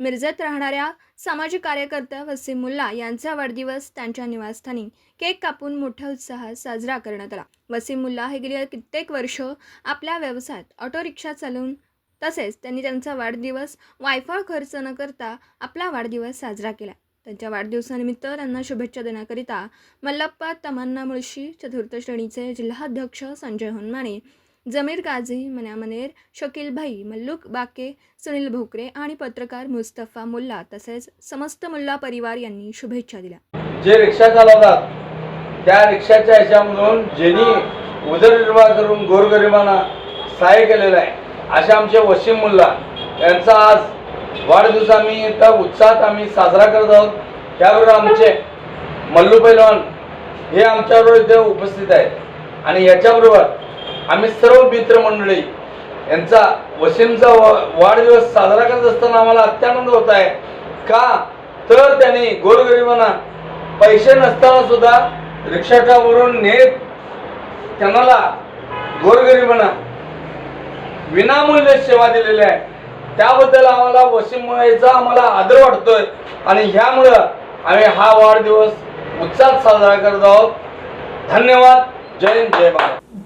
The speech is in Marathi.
मिरजेत राहणाऱ्या सामाजिक कार्यकर्त्या वसीम मुल्ला यांचा वाढदिवस त्यांच्या निवासस्थानी केक कापून मोठ्या उत्साहात साजरा करण्यात आला. वसीम मुल्ला हे गेली कित्येक वर्ष आपल्या व्यवसायात ऑटो रिक्षा चालवून तसेच त्यांनी त्यांचा वाढदिवस वायफळ खर्च न करता आपला वाढदिवस साजरा केला. त्यांच्या वाढदिवसानिमित्त त्यांना शुभेच्छा देण्याकरिता मल्लप्पा तमन्ना मुळशी चतुर्थ श्रेणीचे जिल्हाध्यक्ष संजय होनमाने जमीर काझी मन्यामनेर शकील भाई मल्लुक बाके सुनील भोकरे आणि पत्रकार मुस्तफा मुल्ला तसेच समस्त मुल्ला परिवार यांनी शुभेच्छा दिल्या. जे रिक्षा चालवतात त्या रिक्षाच्या ह्याच्यामधून ज्यांनी उदरनिर्वाह करून गोरगरिबांना सहाय्य केलेलं आहे असे आमचे वसीम मुल्ला यांचा आज वाढदिवस आम्ही त्या उत्साहात आम्ही साजरा करत आहोत. त्याबरोबर आमचे मल्लू पैलवान हे आमच्याबरोबर इथे उपस्थित आहेत. आणि याच्याबरोबर आम्ही सर्व मित्रमंडळी यांचा वसीमचा वाढदिवस साजरा करत असताना आम्हाला अत्यानंद होत आहे. का? तर त्यांनी गोरगरिबांना पैसे नसताना सुद्धा रिक्षाकावरून नेत त्यांना गोरगरिबांना विनामूल्य सेवा दिलेली आहे. त्याबद्दल आम्हाला वसीमचा आम्हाला आदर वाटतोय आणि ह्यामुळं आम्ही हा वाढदिवस उत्साहात साजरा करत आहोत. धन्यवाद. जय हिंद जय भारत.